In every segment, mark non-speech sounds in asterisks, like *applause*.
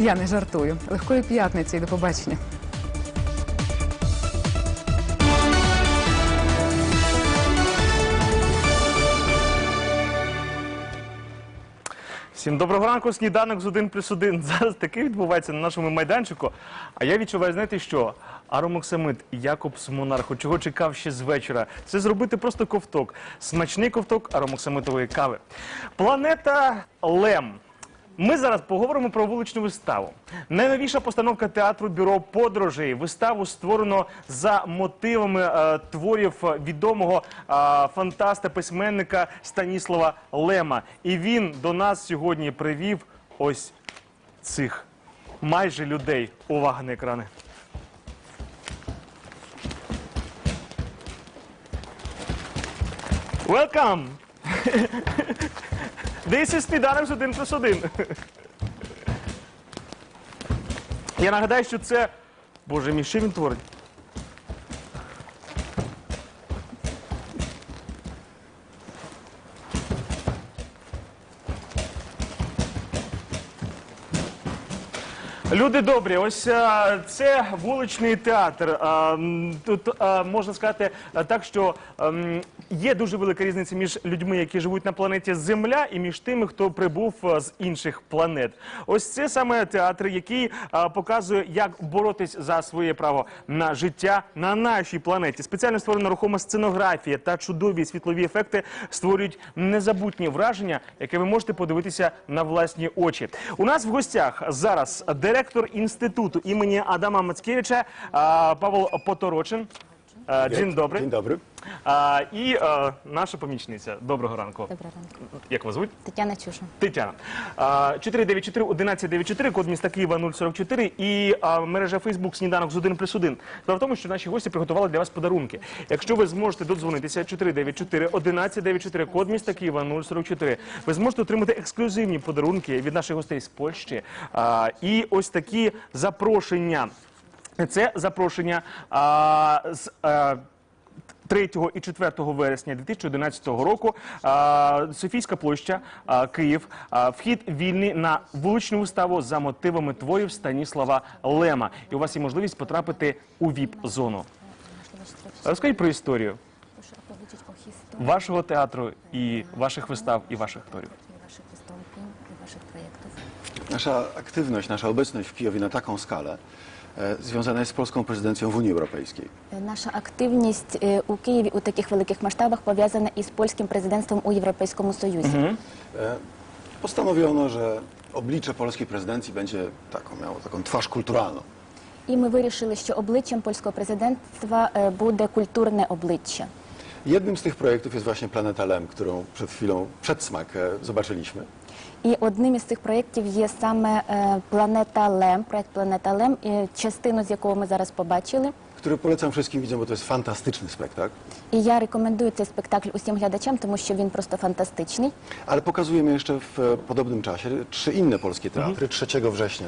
Я не жартую. Легкої п'ятниці і до побачення. Всім доброго ранку, сніданок з 1 плюс 1. *laughs* Зараз таке відбувається на нашому майданчику. А я відчуваю, знаєте що? Аромоксамид Якобс Монарху, чого чекав ще з вечора. Це зробити просто ковток. Смачний ковток аромоксамитової кави. Планета Лем. Ми зараз поговоримо про вуличну виставу. Найновіша постановка театру бюро подорожей. Виставу створено за мотивами е, творів відомого е, фантаста письменника Станіслава Лема. І він до нас сьогодні привів ось цих майже людей. Увага на екрани. Welcome! *laughs* This is сніданок з 1 плюс 1. Я нагадаю, що це. Боже мій, що він творить? Люди добрі, ось а, це вуличний театр. А, м, тут а, можна сказати так, що ем, є дуже велика різниця між людьми, які живуть на планеті Земля, і між тими, хто прибув а, з інших планет. Ось це саме театр, який а, показує, як боротись за своє право на життя на нашій планеті. Спеціально створена рухома сценографія та чудові світлові ефекти створюють незабутні враження, яке ви можете подивитися на власні очі. У нас в гостях зараз директор інституту імені Адама Мацкевича а, Павел Поторочин. А, Dzień dobry. Dzień dobry. А, І а, наша помічниця. Доброго ранку. Доброго ранку. Як вас звуть? Тетяна Чуша. Тетяна. А, 494 1194, код міста Києва 044 і а, мережа Фейсбук сніданок з 1 плюс 1. Справа в тому, що наші гості приготували для вас подарунки. Якщо ви зможете додзвонитися 494 1194, код міста Києва 044, ви зможете отримати ексклюзивні подарунки від наших гостей з Польщі. А, і ось такі запрошення. Це запрошення а, з. А, 3 і 4 вересня 2011 року а, Софійська площа, а, Київ. А, Вхід вільний на вуличну виставу за мотивами творів Станіслава Лема. І у вас є можливість потрапити у ВІП-зону. Розкажіть про історію вашого театру і ваших вистав і ваших акторів. Nasza aktywność, nasza obecność w Kijowie na taką skalę związana jest z polską prezydencją w Unii Europejskiej. Е, Наша активність е, у Києві у таких великих масштабах пов'язана із польським президентством у Європейському Союзі. E, Postanowiono, że oblicze polskiej prezydencji będzie taką, miało taką twarz kulturalną. І ми вирішили, що обличчям польського президентства е, буде культурне обличчя. Jednym z tych projektów jest właśnie Planeta Lem, którą przed chwilą, przedsmak e, zobaczyliśmy. І одним із цих проєктів є саме е, Планета Лем, проєкт Планета Лем, е, частину з якого ми зараз побачили. który polecam wszystkim widzom, bo to jest fantastyczny spektakl. І я рекомендую цей спектакль усім глядачам, тому що він просто фантастичний. Ale pokazujemy jeszcze w e, podobnym czasie trzy inne polskie teatry. 3 września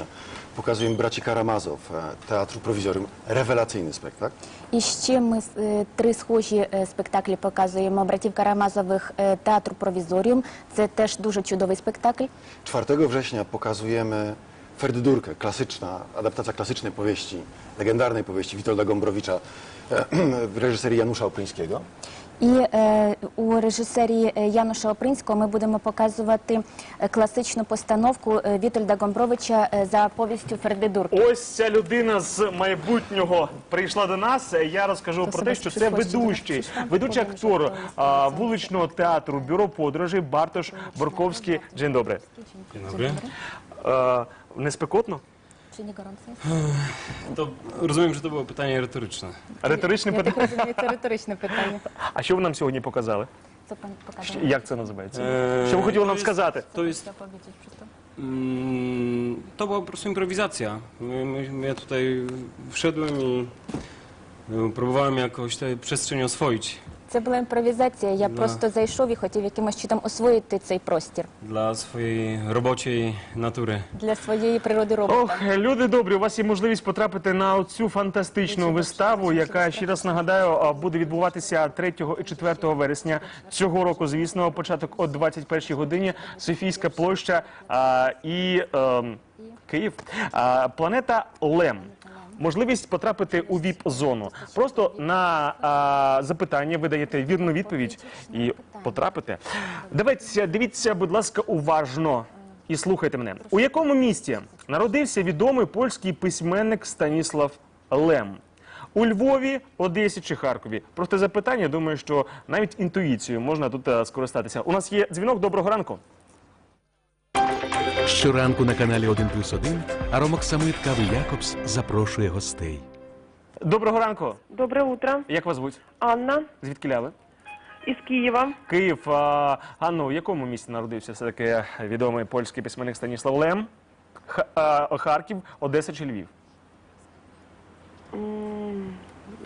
pokazujemy Braci Karamazow, e, Teatru Prowizorium. Rewelacyjny spektakl. І ще ми е, три схожі е, спектаклі показуємо братів Карамазових е, театру Провізоріум. Це теж дуже чудовий спектакль. 4 września pokazujemy Ferdydurkę, klasyczna, adaptacja klasycznej powieści, legendarnej powieści Witolda Gombrowicza e, w *clears throat* reżyserii Janusza Opryńskiego. І е, у режисерії е, Януша Опринського ми будемо показувати е, класичну постановку е, Вітольда Гомбровича за повістю Фердидурки. Ось ця людина з майбутнього прийшла до нас. Я розкажу про те, що це ведучий, ведучий актор а, вуличного театру бюро подорожей Бартош Борковський. День добре. Dzień dobry. Е, не спекотно? Чи не gorąco? To rozumiem, że to było pytanie retoryczne. Риторичне Я так питання. розумію, це риторичне питання. А що ви нам сьогодні показали? Це пан Щ- показав. Як це називається? Eee, Що ви хотіли нам to jest- сказати? To jest, Заповідь просто. mm, to była po prostu improwizacja. My, my, ja tutaj wszedłem i y, próbowałem jakoś tę przestrzeń oswoić. Це була імпровізація. Я просто зайшов і хотів якимось чином освоїти цей простір dla swojej roboczej natury. для своєї природи робота. Ох, люди добрі, у вас є можливість потрапити на цю фантастичну виставу, яка ще раз нагадаю а, буде відбуватися 3 і 4 вересня цього року. Звісно, початок о 21 годині. Софійська площа а, і ем, Київ. А, планета Лем. Можливість потрапити у ВІП-зону. Просто на а, запитання ви даєте вірну відповідь і потрапите. Дивіться, дивіться, будь ласка, уважно і слухайте мене. У якому місті народився відомий польський письменник Станіслав Лем? У Львові, Одесі чи Харкові? Просто запитання, думаю, що навіть інтуїцією можна тут е, скористатися. У нас є дзвінок. Доброго ранку. Щоранку на каналі 1 плюс 1 Аромок Самит Кави Якобс запрошує гостей. Доброго ранку. Доброе утро. Як вас звуть? Анна Звідки ляви? из Киева. Київ. А, Анно, в якому місті народився все таки відомий польський письменник Станіслав Лем? Х- а, Харків, Одеса чи Львів?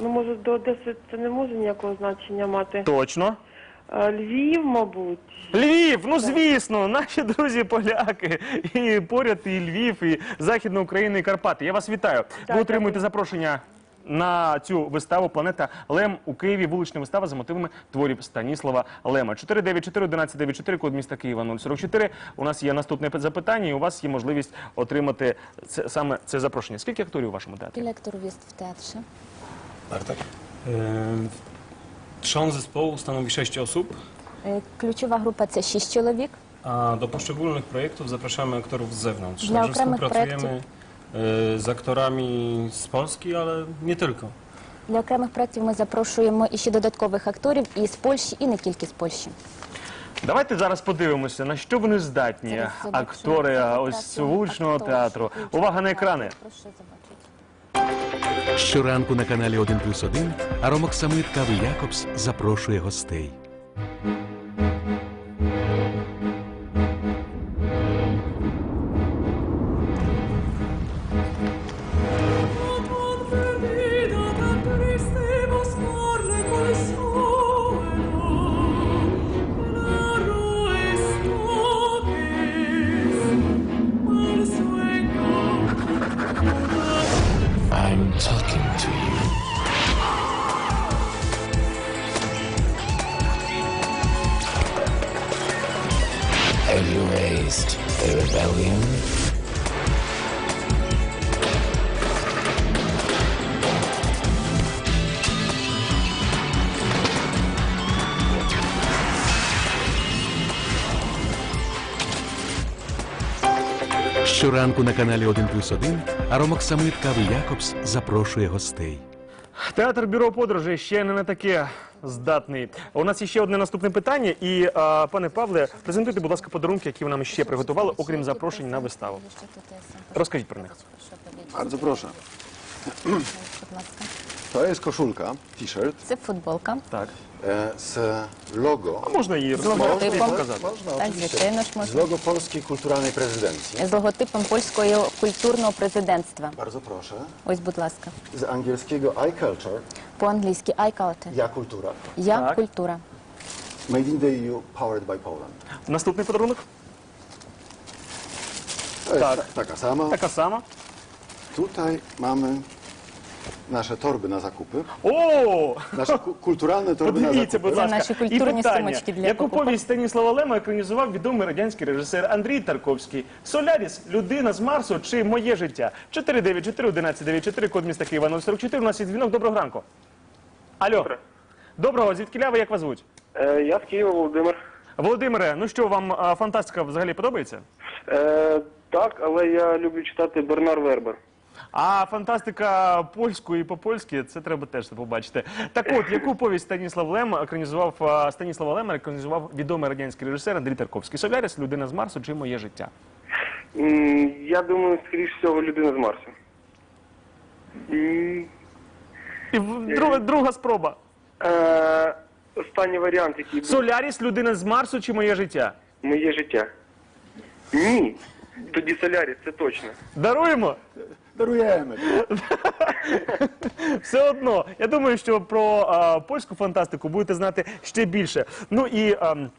Ну, може, до Одеси це не може ніякого значення мати. Точно. А, Львів, мабуть. Львів, ну звісно, наші друзі поляки. І поряд і Львів, і Західна Україна, і Карпати. Я вас вітаю. Ви отримуєте запрошення на цю виставу Планета Лем у Києві. Вулична вистава за мотивами творів Станіслава Лема. 494 1194 код міста Києва 044. У нас є наступне запитання, і у вас є можливість отримати це саме це запрошення. Скільки акторів у вашому театрі? Aktorów jest w teatrze? Bartek? E, Trzon zespołu stanowi sześć osób, Е, Ключова група це шість чоловік. a do poszczególnych projektów zapraszamy aktorów z zewnątrz. Dla Także okремих współpracujemy e, z aktorami z Polski, ale nie tylko. Для окремих проєктів ми запрошуємо і ще додаткових акторів і з Польщі, і не тільки з Польщі. Давайте зараз подивимося, на що вони здатні, Зараз побачимо. актори Це ось прекрасно. вуличного Актор. театру. Увага на екрани. Прошу забачити. Щоранку на каналі 1 плюс 1 Аромок Самит Кави Якобс запрошує гостей. Raised a rebellion? Щоранку на каналі 1 плюс 1 Аромок Самит Кави Якобс запрошує гостей. Театр бюро подорожей ще не на таке здатний. У нас є ще одне наступне питання. І а, пане Павле, презентуйте, будь ласка, подарунки, які ви нам ще приготували, окрім запрошень на виставу. Розкажіть про них. Bardzo proszę. Будь ласка. To jest koszulka, t-shirt Це футболка. Так. e, z logo. А можна її З логотипом. показати? Można, Tak, oczywiście. звичайно ж Z можна. logo Polskiej Kulturalnej Prezydencji. З логотипом польського культурного президентства. Bardzo proszę. Ось, будь ласка. Z angielskiego iCulture, По-англійськи I culture. ja kultura. Я Так. культура. Made in the EU, powered by Poland. Наступний подарунок. To jest Tak. ta, taka sama. Така сама. Tutaj mamy nasze torby na zakupy. О! Nasze ku- kulturalne torby na Подивіться, будь zakupy. ласка. наші І культурні питання. сумочки для Яку покупок. повість Станіслава Лема екранізував відомий радянський режисер Андрій Тарковський? Соляріс, людина з Марсу чи моє життя? 494 1194 код міста Києва 044. У нас є дзвінок. Доброго ранку. Алло. Доброго, звідки ляви, як вас звуть? Е, Я з Києва, Володимир. Володимире, ну що, вам а, фантастика взагалі подобається? Е, так, але я люблю читати Бернар Вербер. А фантастика польською і по-польськи, це треба теж побачити. Так от, яку повість Станіслав Лем екранізував Станіслава Лема екранізував відомий радянський режисер Андрій Тарковський. Соляріс, людина з Марсу чи моє життя? Я думаю, скоріш всього, людина з Марсу. І друга, друга спроба. Е, останній варіант, який був Соляріс, людина з Марсу чи моє життя? моє життя. Ні. Тоді Соляріс, це точно. Даруємо? Даруємо. *laughs* Все одно, я думаю, що про а, польську фантастику будете знати ще більше. Ну і. ам,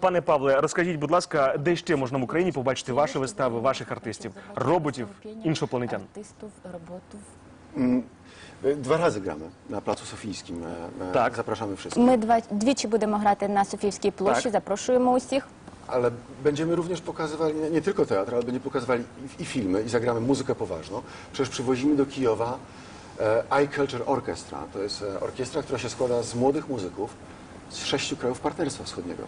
Пане Павле, розкажіть, будь ласка, де ще можна в Україні побачити ваші вистави, ваших артистів, роботів, іншопланетян? Артистів, роботів. Dwa razy gramy na Placu Sofijskim. E, e, Tak. Zapraszamy wszystkich. Ми два двічі будемо грати на Софіївській площі. Так. Zapрошуємо усіх. Ale będziemy również pokazywali, nie, nie tylko teatr, ale będziemy pokazywali i, i filmy, i zagramy muzykę poważną. Przecież przywozimy do Kijowa e, iCulture Orchestra. To jest e, orkiestra, która się składa z młodych muzyków z sześciu krajów Partnerstwa Wschodniego.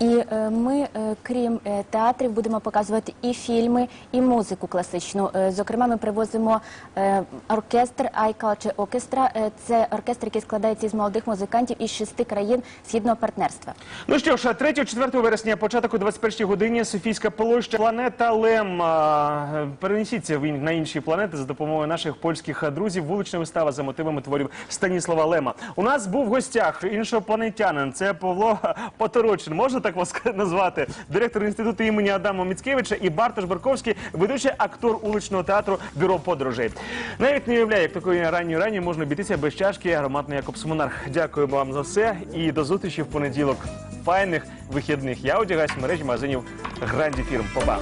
І е, ми, е, крім е, театрів, будемо показувати і фільми, і музику класичну. Зокрема, ми привозимо оркестр iCulture Orchestra. Це оркестр, який складається із молодих музикантів із шести країн східного партнерства. Ну що ж, 3-4 вересня, початок о 21 годині, Софійська площа, планета Лем. Перенесіться ви на інші планети за допомогою наших польських друзів. Вулична вистава за мотивами творів Станіслава Лема. У нас був в гостях іншопланетянин. Це Павло Поторочин. Можна так вас *laughs* назвати? Директор інституту імені Адама Міцкевича і Бартош Барковський, ведучий актор уличного театру Бюро подорожей. Навіть не уявляю, як такої ранньої рані можна обійтися без чашки ароматної Якобс Монарх. Дякую вам за все і до зустрічі в понеділок. Файних вихідних. Я одягаюсь в мережі магазинів Гранді Фірм. Па-па.